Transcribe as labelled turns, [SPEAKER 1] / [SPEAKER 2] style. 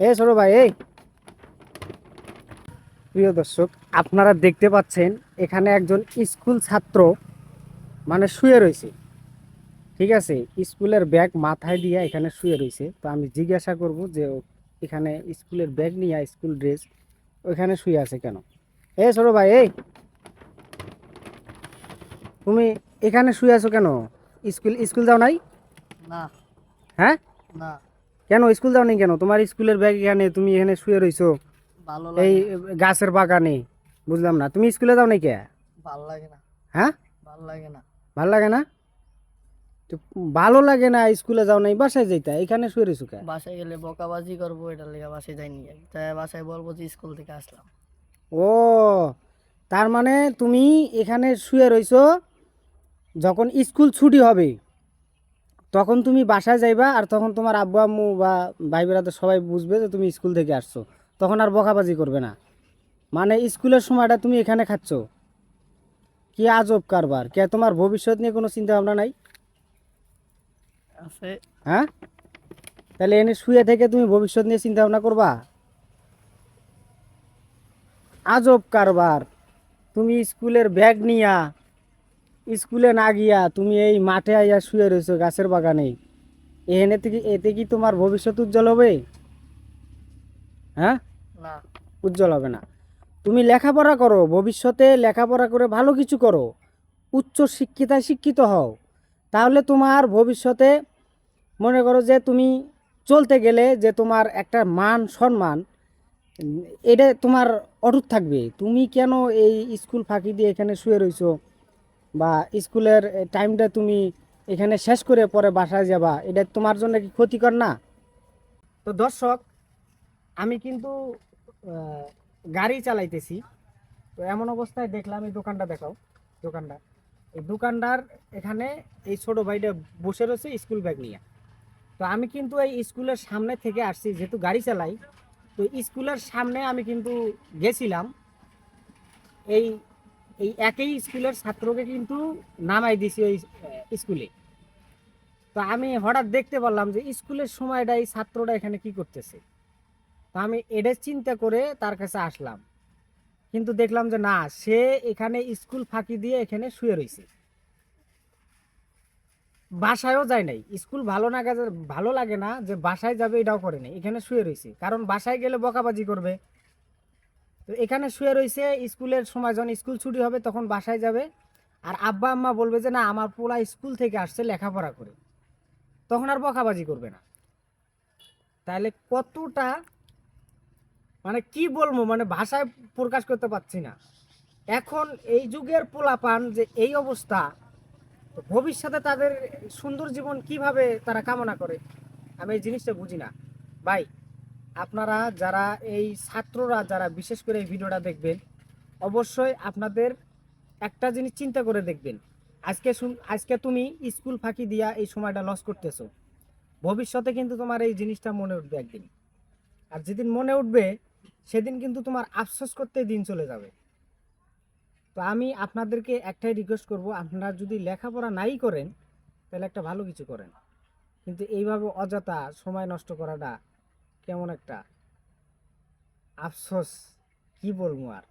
[SPEAKER 1] এ ছোট ভাই এই। প্রিয় দর্শক আপনারা দেখতে পাচ্ছেন এখানে একজন স্কুল ছাত্র মানে শুয়ে রয়েছে। ঠিক আছে? স্কুলের ব্যাগ মাথায় দিয়ে এখানে শুয়ে রয়েছে। তো আমি জিজ্ঞাসা করব যে এখানে স্কুলের ব্যাগ নিয়ে স্কুল ড্রেস ওইখানে শুয়ে আছে কেন? এ ছোট ভাই এই। তুমি এখানে শুয়ে আছো কেন? স্কুল স্কুল যাও নাই?
[SPEAKER 2] না।
[SPEAKER 1] হ্যাঁ?
[SPEAKER 2] না।
[SPEAKER 1] কেন স্কুল যাও নাই কেন? তোমার স্কুলের ব্যাগ এখানে তুমি এখানে শুয়ে রইছো।
[SPEAKER 2] ভালো
[SPEAKER 1] এই গাছের বাগানে বুঝলাম না। তুমি স্কুলে যাও নাই কে?
[SPEAKER 2] ভালো লাগে না।
[SPEAKER 1] হ্যাঁ?
[SPEAKER 2] ভালো লাগে না।
[SPEAKER 1] ভালো লাগে না? তো ভালো লাগে না স্কুলে যাও নাই বাসায় যাইতা? এখানে শুয়ে রইছো কে?
[SPEAKER 2] বাসায় গেলে বকাবাজি করব এটার লেগে বাসায় যাইনি তাই বাসায় বলব যে স্কুল থেকে আসলাম।
[SPEAKER 1] ও তার মানে তুমি এখানে শুয়ে রইছো যখন স্কুল ছুটি হবে তখন তুমি বাসায় যাইবা আর তখন তোমার আব্বু আম্মু বা ভাই বেড়াতে সবাই বুঝবে যে তুমি স্কুল থেকে আসছো। তখন আর বকাবাজি করবে না। মানে স্কুলের সময়টা তুমি এখানে খাচ্ছ। কি আজব কারবার। কে তোমার ভবিষ্যৎ নিয়ে কোনো চিন্তা ভাবনা নাই?
[SPEAKER 2] আছে।
[SPEAKER 1] হ্যাঁ? তাহলে এনে শুয়ে থেকে তুমি ভবিষ্যৎ নিয়ে চিন্তা ভাবনা করবা? আজব কারবার। তুমি স্কুলের ব্যাগ নিয়া স্কুলে না গিয়া তুমি এই মাঠে আইয়া শুয়ে রয়েছো গাছের বাগানে। এখানে থেকে এতে কি তোমার ভবিষ্যৎ উজ্জ্বল হবে? হ্যাঁ?
[SPEAKER 2] না।
[SPEAKER 1] উজ্জ্বল হবে না। তুমি লেখাপড়া করো ভবিষ্যতে লেখাপড়া করে ভালো কিছু করো। উচ্চ শিক্ষিতায় শিক্ষিত হও। তাহলে তোমার ভবিষ্যতে মনে করো যে তুমি চলতে গেলে যে তোমার একটা মান সম্মান এটা তোমার অটুট থাকবে। তুমি কেন এই স্কুল ফাঁকি দিয়ে এখানে শুয়ে রইছো? বা স্কুলের টাইমটা তুমি এখানে শেষ করে পরে বাসায় যাবা, এটা তোমার জন্য কি ক্ষতিকর না? তো দর্শক, আমি কিন্তু গাড়ি চালাইতেছি। তো এমন অবস্থায় দেখলাম এই দোকানটা দেখাও, দোকানটা। এই দোকানদার এখানে এই ছোট ভাইটা বসে রয়েছে স্কুল ব্যাগ নিয়ে। তো আমি কিন্তু এই স্কুলের সামনে থেকে আসছি, যেহেতু গাড়ি চালাই, তো স্কুলের সামনে আমি কিন্তু গেছিলাম। এই এই একই স্কুলের ছাত্রকে কিন্তু নামাই দিছি ওই স্কুলে। তো আমি হঠাৎ দেখতে পারলাম যে স্কুলের সময়টা এই ছাত্রটা এখানে কি করতেছে। তো আমি এটা চিন্তা করে তার কাছে আসলাম। কিন্তু দেখলাম যে না, সে এখানে স্কুল ফাঁকি দিয়ে এখানে শুয়ে রয়েছে বাসায়ও যায় নাই। স্কুল ভালো না ভালো লাগে না যে বাসায় যাবে এটাও করে নাই। এখানে শুয়ে রয়েছে কারণ বাসায় গেলে বকাবাজি করবে। তো এখানে শুয়ে রয়েছে স্কুলের সময় যখন স্কুল ছুটি হবে তখন বাসায় যাবে। আর আব্বা আম্মা বলবে যে, না, আমার পোলা স্কুল থেকে আসছে লেখাপড়া করে। তখন আর বকাবাজি করবে না। তাহলে কতটা মানে কি বলব মানে ভাষায় প্রকাশ করতে পারছি না। এখন এই যুগের পোলাপান যে এই অবস্থা ভবিষ্যতে তাদের সুন্দর জীবন কীভাবে তারা কামনা করে, আমি এই জিনিসটা বুঝি না। ভাই আপনারা যারা এই ছাত্ররা যারা বিশেষ করে এই ভিডিওটা দেখবেন, অবশ্যই আপনাদের একটা জিনিস চিন্তা করে দেখবেন। আজকে শুন- আজকে তুমি স্কুল ফাঁকি দিয়া এই সময়টা লস করতেছো। ভবিষ্যতে কিন্তু তোমার এই জিনিসটা মনে উঠবে একদিন। আর যেদিন মনে উঠবে, সেদিন কিন্তু তোমার আফসোস করতে দিন চলে যাবে। তো আমি আপনাদেরকে একটাই রিকোয়েস্ট করব, আপনারা যদি লেখাপড়া নাই করেন, তাহলে একটা ভালো কিছু করেন। কিন্তু এইভাবে অযথা সময় নষ্ট করাটা কেমন একটা আফসোস কি বলব আর?